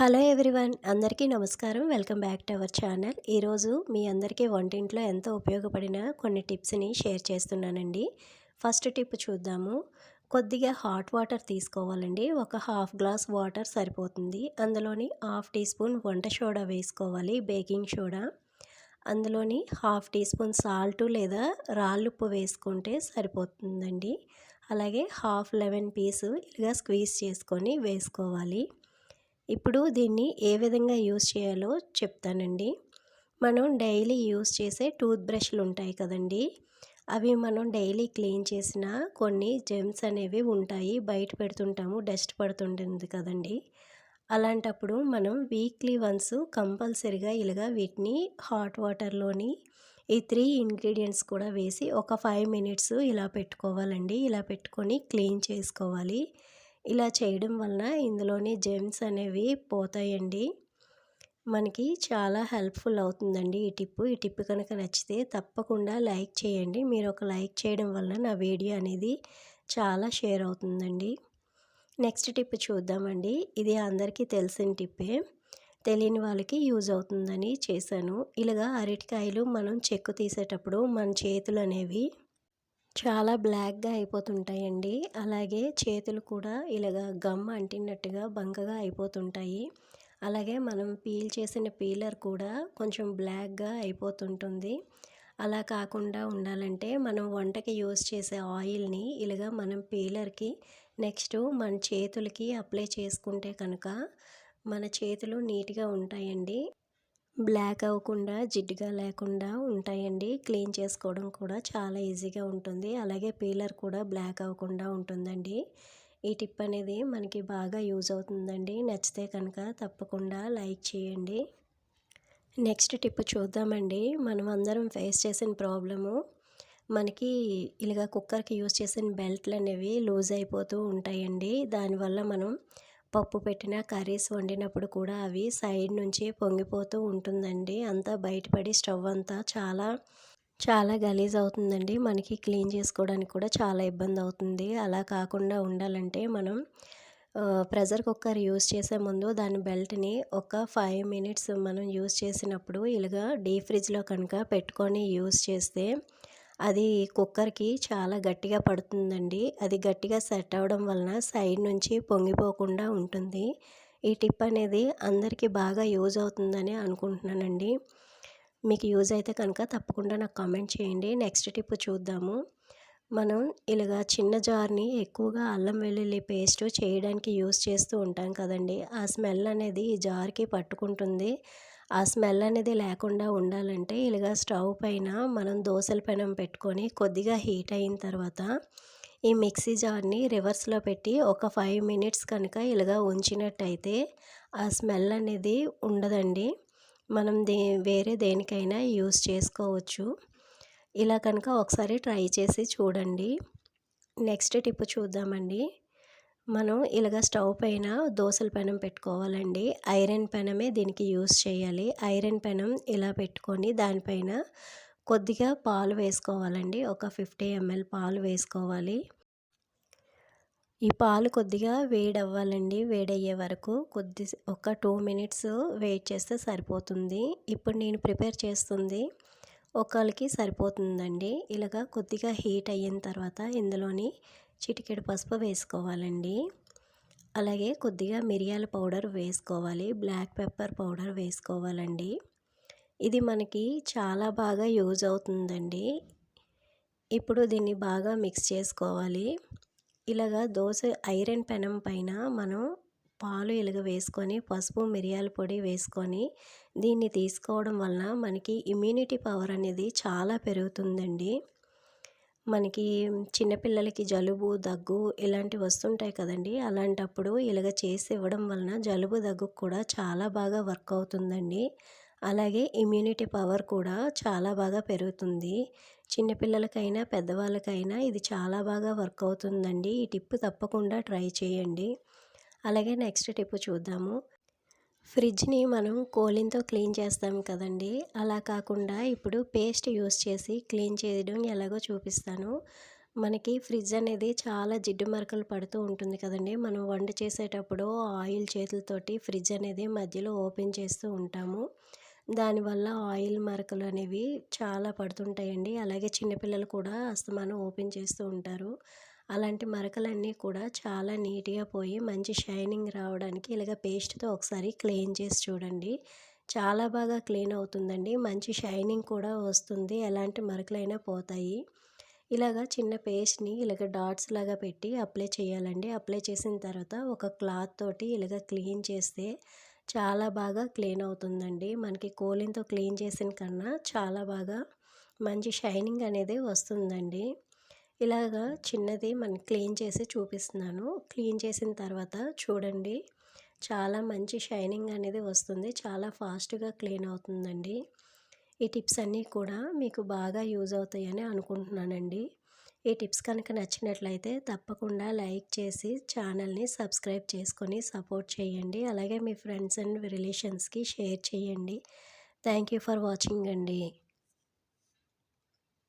Hello everyone అందరికీ నమస్కారం. Welcome back to our channel. ఈరోజు మీ అందరికీ వంటింట్లో ఎంతో ఉపయోగపడిన కొన్ని టిప్స్ని షేర్ చేస్తున్నానండి. ఫస్ట్ టిప్ చూద్దాము. కొద్దిగా హాట్ వాటర్ తీసుకోవాలండి. ఒక హాఫ్ గ్లాస్ వాటర్ సరిపోతుంది. అందులోని హాఫ్ టీ స్పూన్ వంట సోడా వేసుకోవాలి బేకింగ్ సోడా. అందులోని హాఫ్ టీ స్పూన్ సాల్ట్ లేదా రాళ్ళుప్పు వేసుకుంటే సరిపోతుందండి. అలాగే హాఫ్ లెమన్ పీసు ఇలా స్క్వీజ్ చేసుకొని వేసుకోవాలి. ఇప్పుడు దీన్ని ఏ విధంగా యూస్ చేయాలో చెప్తానండి. మనం డైలీ యూస్ చేసే టూత్ బ్రష్లు ఉంటాయి కదండి. అవి మనం డైలీ క్లీన్ చేసిన కొన్ని జెమ్స్ అనేవి ఉంటాయి. బయట పెడుతుంటాము డస్ట్ పడుతుంటుంది కదండి. అలాంటప్పుడు మనం వీక్లీ వన్స్ కంపల్సరిగా ఇలాగా వీటిని హాట్ వాటర్లోని ఈ త్రీ ఇంగ్రీడియంట్స్ కూడా వేసి ఒక ఫైవ్ మినిట్స్ ఇలా పెట్టుకోవాలండి. ఇలా పెట్టుకొని క్లీన్ చేసుకోవాలి. ఇలా చేయడం వలన ఇందులోని జెమ్స్ అనేవి పోతాయండి. మనకి చాలా హెల్ప్ఫుల్ అవుతుందండి ఈ టిప్పు. ఈ టిప్పు కనుక నచ్చితే తప్పకుండా లైక్ చేయండి. మీరు ఒక లైక్ చేయడం వలన నా వీడియో అనేది చాలా షేర్ అవుతుందండి. నెక్స్ట్ టిప్ చూద్దామండి. ఇది అందరికీ తెలిసిన టిప్పే. తెలియని వాళ్ళకి యూజ్ అవుతుందని చేశాను. ఇలాగా అరటికాయలు మనం చెక్కు తీసేటప్పుడు మన చేతులు అనేవి చాలా బ్లాక్గా అయిపోతుంటాయండి. అలాగే చేతులు కూడా ఇలాగ గమ్ అంటినట్టుగా బంకగా అయిపోతుంటాయి. అలాగే మనం పీల్ చేసిన పీలర్ కూడా కొంచెం బ్లాక్గా అయిపోతుంటుంది. అలా కాకుండా ఉండాలంటే మనం వంటకి యూస్ చేసే ఆయిల్ని ఇలాగ మనం పీలర్కి నెక్స్ట్ మన చేతులకి అప్లై చేసుకుంటే కనుక మన చేతులు నీట్గా ఉంటాయండి. బ్లాక్ అవ్వకుండా జిడ్డుగా లేకుండా ఉంటాయండి. క్లీన్ చేసుకోవడం కూడా చాలా ఈజీగా ఉంటుంది. అలాగే పీలర్ కూడా బ్లాక్ అవ్వకుండా ఉంటుందండి. ఈ టిప్ అనేది మనకి బాగా యూజ్ అవుతుందండి. నచ్చితే కనుక తప్పకుండా లైక్ చేయండి. నెక్స్ట్ టిప్ చూద్దామండి. మనం అందరం ఫేస్ చేసిన ప్రాబ్లము మనకి ఇలాగ కుక్కర్కి యూజ్ చేసిన బెల్ట్లు అనేవి లూజ్ అయిపోతూ ఉంటాయండి. దానివల్ల మనం పప్పు పెట్టిన కర్రీస్ వండినప్పుడు కూడా అవి సైడ్ నుంచి పొంగిపోతూ ఉంటుందండి. అంతా బయటపడి స్టవ్ అంతా చాలా చాలా గలీజ్ అవుతుందండి. మనకి క్లీన్ చేసుకోవడానికి కూడా చాలా ఇబ్బంది అవుతుంది. అలా కాకుండా ఉండాలంటే మనం ప్రెషర్ కుక్కర్ యూస్ చేసే ముందు దాని బెల్ట్ని ఒక ఫైవ్ మినిట్స్ మనం యూస్ చేసినప్పుడు ఇలాగా డీప్ ఫ్రిడ్జ్లో కనుక పెట్టుకొని యూస్ చేస్తే అది కుక్కర్కి చాలా గట్టిగా పడుతుందండి. అది గట్టిగా సెట్ అవ్వడం వలన సైడ్ నుంచి పొంగిపోకుండా ఉంటుంది. ఈ టిప్ అనేది అందరికీ బాగా యూజ్ అవుతుందని అనుకుంటున్నానండి. మీకు యూజ్ అయితే కనుక తప్పకుండా నాకు కామెంట్ చేయండి. నెక్స్ట్ టిప్ చూద్దాము. మనం ఇలాగా చిన్న జార్ని ఎక్కువగా అల్లం వెల్లుల్లి పేస్ట్ చేయడానికి యూస్ చేస్తూ ఉంటాం కదండి. ఆ స్మెల్ అనేది ఈ జార్కి పట్టుకుంటుంది. ఆ స్మెల్ అనేది లేకుండా ఉండాలంటే ఇలాగ స్టవ్ పైన మనం దోశల పెనం పెట్టుకొని కొద్దిగా హీట్ అయిన తర్వాత ఈ మిక్సీ జార్ని రివర్స్లో పెట్టి ఒక ఫైవ్ మినిట్స్ కనుక ఇలాగ ఉంచినట్టయితే ఆ స్మెల్ అనేది ఉండదండి. మనం దే వేరే దేనికైనా యూస్ చేసుకోవచ్చు. ఇలా కనుక ఒకసారి ట్రై చేసి చూడండి. నెక్స్ట్ టిప్ చూద్దామండి. మనం ఇలాగ స్టవ్ పైన దోశల పెనం పెట్టుకోవాలండి. ఐరన్ పెనమే దీనికి యూస్ చేయాలి. ఐరన్ పెనం ఇలా పెట్టుకొని దానిపైన కొద్దిగా పాలు వేసుకోవాలండి. ఒక ఫిఫ్టీ ఎంఎల్ పాలు వేసుకోవాలి. ఈ పాలు కొద్దిగా వేడవ్వాలండి. వేడయ్యే వరకు కొద్ది ఒక టూ మినిట్స్ వెయిట్ చేస్తే సరిపోతుంది. ఇప్పుడు నేను ప్రిపేర్ చేస్తుంది. ఒకళ్ళకి సరిపోతుందండి. ఇలాగా కొద్దిగా హీట్ అయిన తర్వాత ఇందులోని చిటికెడు పసుపు వేసుకోవాలండి. అలాగే కొద్దిగా మిరియాల పౌడర్ వేసుకోవాలి. బ్లాక్ పెప్పర్ పౌడర్ వేసుకోవాలండి. ఇది మనకి చాలా బాగా యూజ్ అవుతుందండి. ఇప్పుడు దీన్ని బాగా మిక్స్ చేసుకోవాలి. ఇలాగా దోశ ఐరన్ పెనం పైన మనం పాలు ఇలాగ వేసుకొని పసుపు మిరియాల పొడి వేసుకొని దీన్ని తీసుకోవడం వలన మనకి ఇమ్యూనిటీ పవర్ అనేది చాలా పెరుగుతుందండి. మనకి చిన్నపిల్లలకి జలుబు దగ్గు ఇలాంటివి వస్తుంటాయి కదండి. అలాంటప్పుడు ఇలాగ చేసి ఇవ్వడం వలన జలుబు దగ్గు కూడా చాలా బాగా వర్క్ అవుతుందండి. అలాగే ఇమ్యూనిటీ పవర్ కూడా చాలా బాగా పెరుగుతుంది. చిన్నపిల్లలకైనా పెద్దవాళ్ళకైనా ఇది చాలా బాగా వర్క్ అవుతుందండి. ఈ టిప్ తప్పకుండా ట్రై చేయండి. అలాగే నెక్స్ట్ టిప్ చూద్దాము. ఫ్రిడ్జ్ని మనం కోలిన్తో క్లీన్ చేస్తాం కదండి అలా కాకుండా ఇప్పుడు పేస్ట్ యూస్ చేసి క్లీన్ చేయడం ఎలాగో చూపిస్తాను మనకి ఫ్రిడ్జ్ అనేది చాలా జిడ్డు మరకలు పడుతూ ఉంటుంది కదండి మనం వంట చేసేటప్పుడు ఆయిల్ చేతులతోటి ఫ్రిడ్జ్ అనేది మధ్యలో ఓపెన్ చేస్తూ ఉంటాము. దానివల్ల ఆయిల్ మరకలు అనేవి చాలా పడుతుంటాయండి. అలాగే చిన్నపిల్లలు కూడా అస్తమానం ఓపెన్ చేస్తూ ఉంటారు. అలాంటి మరకలన్నీ కూడా చాలా నీట్‌గా పోయి మంచి షైనింగ్ రావడానికి ఇలాగ పేస్ట్‌తో ఒకసారి క్లీన్ చేసి చూడండి. చాలా బాగా క్లీన్ అవుతుందండి. మంచి షైనింగ్ కూడా వస్తుంది. ఎలాంటి మరకలైనా పోతాయి. ఇలాగ చిన్న పేస్ట్‌ని ఇలాగ డాట్స్ లాగా పెట్టి అప్లై చేయాలండి. అప్లై చేసిన తర్వాత ఒక క్లాత్ తోటి ఇలాగ క్లీన్ చేస్తే చాలా బాగా క్లీన్ అవుతుందండి. మనకి కోలిన్‌తో క్లీన్ చేసిన కన్నా చాలా బాగా మంచి షైనింగ్ అనేది వస్తుందండి. ఇలాగా చిన్నది మనం క్లీన్ చేసి చూపిస్తున్నాను. క్లీన్ చేసిన తర్వాత చూడండి చాలా మంచి షైనింగ్ అనేది వస్తుంది. చాలా ఫాస్ట్‌గా క్లీన్ అవుతుందండి. ఈ టిప్స్ అన్నీ కూడా మీకు బాగా యూజ్ అవుతాయని అనుకుంటున్నానండి. ఈ టిప్స్ కనుక నచ్చినట్లయితే తప్పకుండా లైక్ చేసి ఛానల్‌ని సబ్స్క్రైబ్ చేసుకొని సపోర్ట్ చేయండి. అలాగే మీ ఫ్రెండ్స్ అండ్ రిలేషన్స్‌కి షేర్ చేయండి. థ్యాంక్ యూ ఫర్ వాచింగ్ అండి.